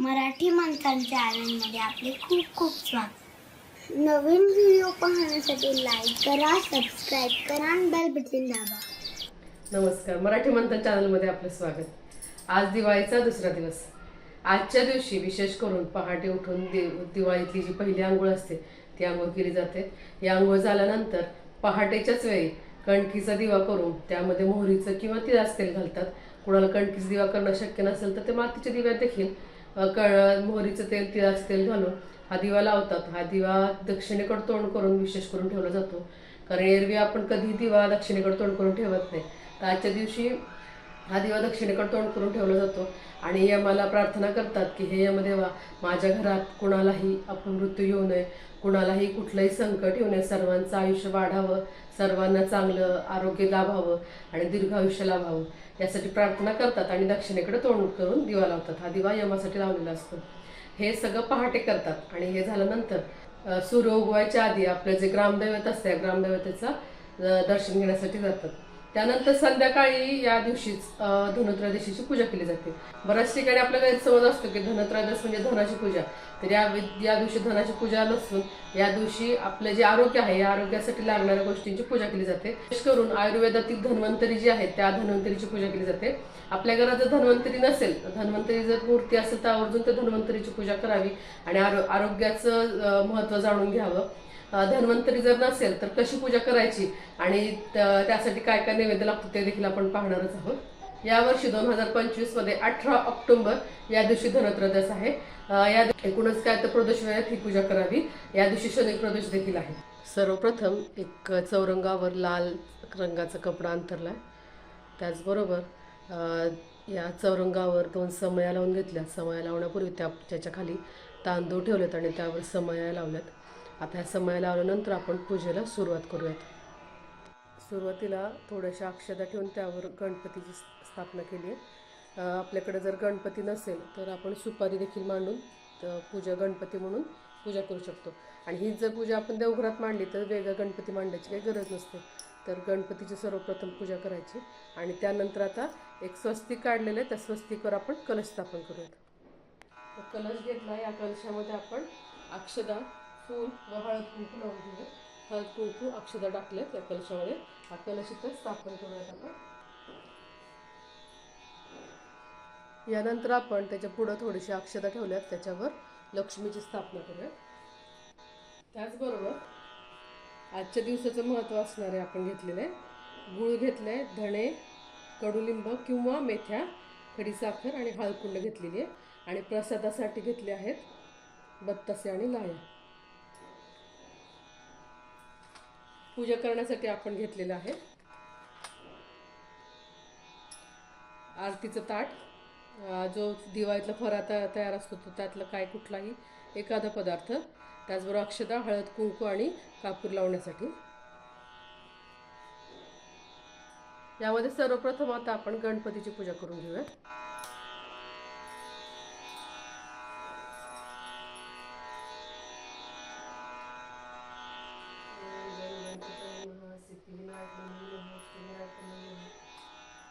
मराठी माणसांच्या चॅनलमध्ये आपले खूप खूप स्वागत. नवीन व्हिडिओ पाहण्यासाठी लाईक करा सबस्क्राईब करा आणि बेल बटन दाबा. नमस्कार. मराठी मंथन चॅनलमध्ये आपलं स्वागत. आज दिवाळीचा दुसरा दिवस. आजच्या दिवशी विशेष करून पहाटे उठून दि- दिवाळीतली जी पहिली आंघोळ असते ती आंघोळ केली जाते. ही आंघोळ झाल्यानंतर पहाटेच्याच वेळी कणकीचा दिवा करून त्यामध्ये मोहरीचं किंवा तिळाच तेल घालतात. कुणाला कणकीचा दिवा करणं शक्य नसेल तर ते मातीच्या दिव्यात देखील कळ मोहरीचं तेल तिळाचं तेल घालून हा दिवा लावतात. हा दिवा दक्षिणेकडे तोंड करून विशेष करून ठेवला जातो. कारण एरवी आपण कधी दिवा दक्षिणेकडे तोंड करून ठेवत नाही. तर आजच्या दिवशी हा दिवा दक्षिणेकडे तोंड करून ठेवला जातो. आणि यमाला प्रार्थना करतात की हे यमदेवा माझ्या घरात कुणालाही अपमृत्यू येऊ नये. कुणालाही कुठलंही संकट येऊ नये. सर्वांचं आयुष्य वाढावं. सर्वांना चांगलं आरोग्य लाभावं आणि दीर्घ आयुष्य लाभावं. यासाठी प्रार्थना करतात आणि दक्षिणेकडे तोंड करून दिवा लावतात. हा दिवा यमासाठी लावलेला असतो. हे सगळं पहाटे करतात. आणि हे झाल्यानंतर सूर्य उगवायच्या आधी आपलं जे ग्रामदैवत असते ग्रामदैवतेचं दर्शन घेण्यासाठी जातात. त्यानंतर संध्याकाळी या दिवशीच धनुत्रयोदशीची पूजा केली जाते. बऱ्याच ठिकाणी आपला गैरसमज असतो की धनत्रयोदश म्हणजे धनाची पूजा. तर या या दिवशी धनाची पूजा नसून या दिवशी आपलं जे आरोग्य आहे या आरोग्यासाठी लागणाऱ्या गोष्टींची पूजा केली जाते. विशेष करून आयुर्वेदातील धन्वंतरी जी आहेत त्या धन्वंतरीची पूजा केली जाते. आपल्या घरात जर धन्वंतरी नसेल तर धन्वंतरी जर मूर्ती असेल तर आवर्जून त्या धन्वंतरीची पूजा करावी आणि आरो आरोग्याचं महत्त्व जाणून घ्यावं. धन्वंतरी जर नसेल तर कशी पूजा करायची? आणि त्यासाठी काय काय नैवेद्य लागतो ते देखील आपण पाहणारच आहोत. यावर्षी दोन हजार पंचवीसमध्ये अठरा ऑक्टोबर या दिवशी धनत्रयोदस आहे. या एकूणच काय तर प्रदोष वेळात ही पूजा करावी. या दिवशी शनी प्रदोष देखील आहे. सर्वप्रथम एक चौरंगावर लाल रंगाचा कपडा अंतरलाय त्याचबरोबर या चौरंगावर दोन समया लावून घेतल्या. समया लावण्यापूर्वी त्या त्याच्याखाली तांदूळ ठेवलेत आणि त्यावर समया लावल्यात. आता ह्या समया लावल्यानंतर आपण पूजेला सुरुवात करूयात. सुरुवातीला थोड्याशा अक्षता ठेवून त्यावर गणपतीची स्थापना केली आहे. आपल्याकडे जर गणपती नसेल तर आपण सुपारी देखील मांडून पूजा गणपती म्हणून पूजा करू शकतो. आणि ही जर पूजा आपण देवघरात मांडली तर वेगळा गणपती मांडायची काही गरज नसते. तर गणपतीची सर्वप्रथम पूजा करायची आणि त्यानंतर आता एक स्वस्तिक काढलेलं आहे त्या स्वस्तिकवर आपण कलश स्थापन करूयात. कलश घेतला या कलशामध्ये आपण अक्षदा फूल व हळद कुंकू लावून घेऊया हळद कुंकू अक्षदा टाकले त्या कलशामध्ये. हा कलश इथं स्थापन करूयात आपण यानंतर आपण त्याच्या पुढं थोडीशी अक्षता ठेवल्यात. त्याच्यावर लक्ष्मीची स्थापना करूयात. त्याचबरोबर आजच्या दिवसाचं महत्त्व असणारे आपण घेतलेलं आहे गूळ घेतलं आहे धणे कडुलिंब किंवा मेथ्या खडीसाखर आणि हळकुंड घेतलेली आहे. आणि प्रसादासाठी घेतले आहेत बत्तासे आणि लाया पूजा करण्यासाठी आपण घेतलेलं आहे. आरतीचं ताट जो दिवाळीतला फरा तयार असतो तो त्यातलं काय कुठलाही एखादा पदार्थ त्याचबरोबर अक्षता हळद कुंकू आणि कापूर लावण्यासाठी. यामध्ये सर्वप्रथम आता आपण गणपतीची पूजा करून घेऊया.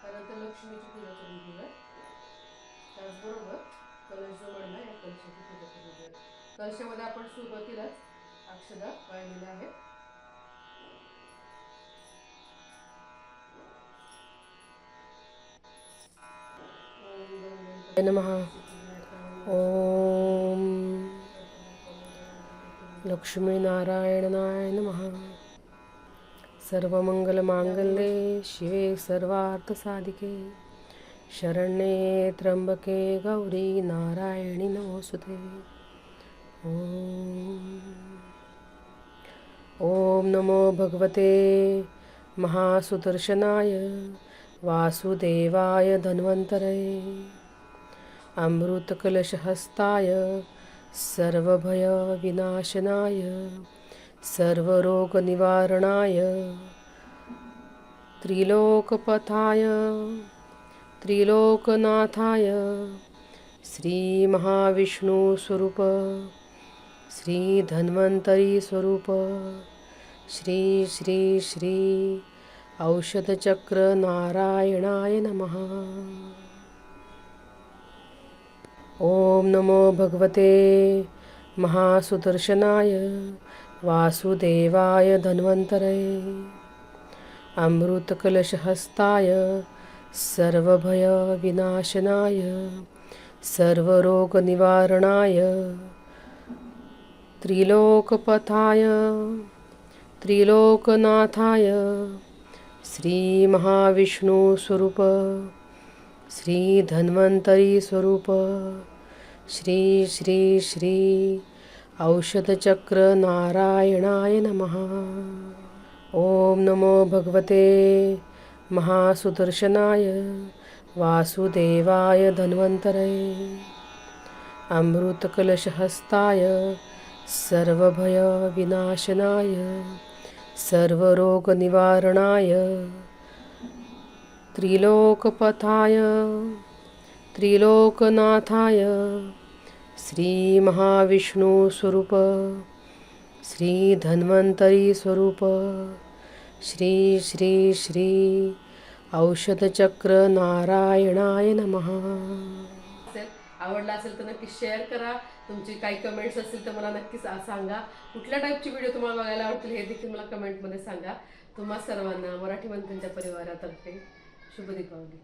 त्यानंतर लक्ष्मीची पूजा करून घेऊया त्याचबरोबर कलश जो म्हणला या कलशाची पूजा करून घेऊया कलशामध्ये आपण सुरुवातीलाच अक्षदा वाळलेल्या आहेत. नमः. ओम. लक्ष्मीनारायणाय नमः. सर्वमङ्गलमाङ्गल्ये शिवे सर्वार्थसाधिके। शरण्ये त्र्यंबके गौरी नारायणी नमोस्तुते। ॐ ॐ नमो भगवते महासुदर्शनाय वासुदेवाय धन्वन्तरये अमृतकलशहस्ताय सर्वभयविनाशनाय सर्वरोगनिवारणाय त्रिलोकपथाय त्रिलोकनाथाय श्रीमहाविष्णुस्वरूप श्रीधन्वन्तरी स्वरूप श्री श्री श्री औषधचक्र नारायणाय नमः। ॐ नमो भगवते महासुदर्शनाय वासुदेवाय धन्वन्तरये अमृतकलशहस्ताय सर्वभयविनाशनाय सर्वरोगनिवारणाय त्रिलोकपथाय त्रिलोकनाथाय श्रीमहाविष्णुस्वरूप श्रीधन्वन्तरीस्वरूप श्री श्री श्री औषधचक्रनारायणाय नमः। ॐ नमो भगवते महासुदर्शनाय वासुदेवाय धन्वन्तरये अमृतकलशहस्ताय सर्वभयविनाशनाय सर्वरोगनिवारणाय त्रिलोकपथाय त्रिलोकनाथाय श्री महाविष्णू स्वरूप श्री धन्वंतरी स्वरूप श्री श्री श्री औषधचक्र नारायणाय नमः. आवडला असेल तर नक्की शेअर करा. तुमची काही कमेंट्स असतील तर मला नक्की सांगा. कुठल्या टाईपची व्हिडिओ तुम्हाला बघायला आवडतील हे देखील मला कमेंटमध्ये सांगा. तुम्हा सर्वांना मराठी मंत्र्यांच्या परिवारातर्फे शुभ दीपावली.